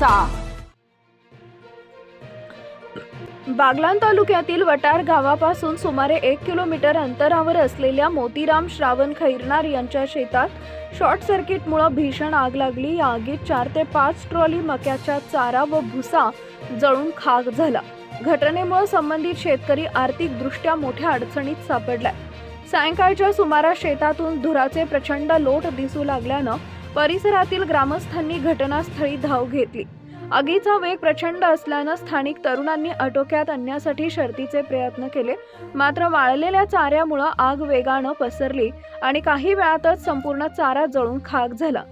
घडामोडींचा बागलान तालुक्यातील वटार गावापासून सुमारे एक किलोमीटर अंतरावर असलेल्या मोतीराम श्रावण खैरनार यांच्या शेतात शॉर्ट सर्किटमुळे भीषण आग लागली. या आगीत चार ते पाच ट्रॉली मक्याच्या चारा व भुसा जळून खाक झाला. घटनेमुळे संबंधित शेतकरी आर्थिकदृष्ट्या मोठ्या अडचणीत सापडलाय. सायंकाळच्या सुमारास शेतातून धुराचे प्रचंड लोट दिसू लागल्यानं परिसरातील ग्रामस्थांनी घटनास्थळी धाव घेतली. आगीचा वेग प्रचंड असल्यानं स्थानिक तरुणांनी आटोक्यात आणण्यासाठी शर्तीचे प्रयत्न केले. मात्र वाळलेल्या चाऱ्यामुळं आग वेगानं पसरली आणि काही वेळातच संपूर्ण चारा जळून खाक झाला.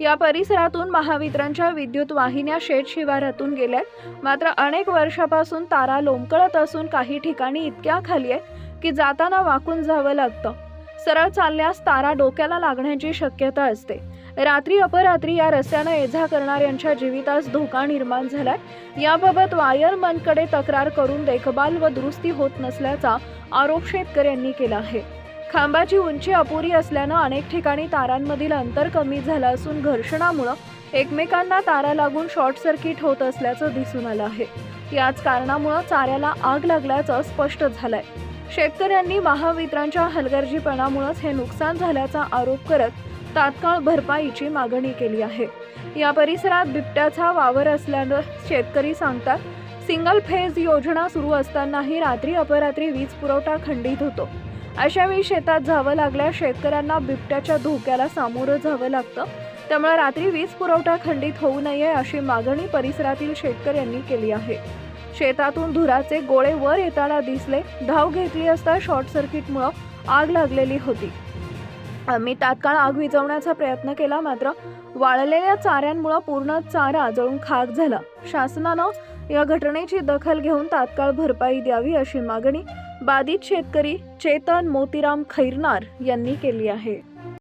या परिसरातून महावितरणच्या विद्युत वाहिन्या शेत शिवारातून गेल्यात मात्र अनेक वर्षापासून तारा लोंबकळत असून काही ठिकाणी इतक्या खाली आहे की जाताना वाकून जावं लागतं. सरळ चालल्यास तारा डोक्याला लागण्याची शक्यता असते. रात्री अपरात्री या रस्त्यानं ये जा करणाऱ्यांच्या जीवितास धोका निर्माण झालाय. याबाबत वायरमनकडे तक्रार करून देखभाल व दुरुस्ती होत नसल्याचा आरोप शेतकऱ्यांनी केला आहे. खांबाची उंची अपुरी असल्यानं अनेक ठिकाणी तारांमधील अंतर कमी झालं असून घर्षणामुळं एकमेकांना तारा लागून शॉर्ट सर्किट होत असल्याचं दिसून आलं आहे. याच कारणामुळं चाऱ्याला आग लागल्याचं स्पष्ट झालंय. शेतकऱ्यांनी महावितरणच्या हलगर्जीपणामुळेच हे नुकसान झाल्याचा आरोप करत तात्काळ भरपाईची मागणी केली आहे. या परिसरात बिबट्याचा वावर असल्यानं शेतकरी सांगतात सिंगल फेज योजना सुरू असतानाही रात्री अपरात्री वीज पुरवठा खंडित होतो. अशावेळी शेतात जावं लागल्यास शेतकऱ्यांना बिबट्याच्या धोक्याला सामोरं जावं लागतं. त्यामुळे रात्री वीज पुरवठा खंडित होऊ नये अशी मागणी परिसरातील शेतकऱ्यांनी केली आहे. शेतातून धुराचे गोळे वर येताना दिसले. धाव घेतली असता शॉर्ट सर्किटमुळं आग लागलेली होती. आम्ही तात्काळ आग विझवण्याचा प्रयत्न केला मात्र वाळलेल्या चाऱ्यांमुळं पूर्ण चारा जळून खाक झाला. शासनानं या घटनेची दखल घेऊन तात्काळ भरपाई द्यावी अशी मागणी बाधित शेतकरी चेतन मोतीराम खैरनार यांनी केली आहे.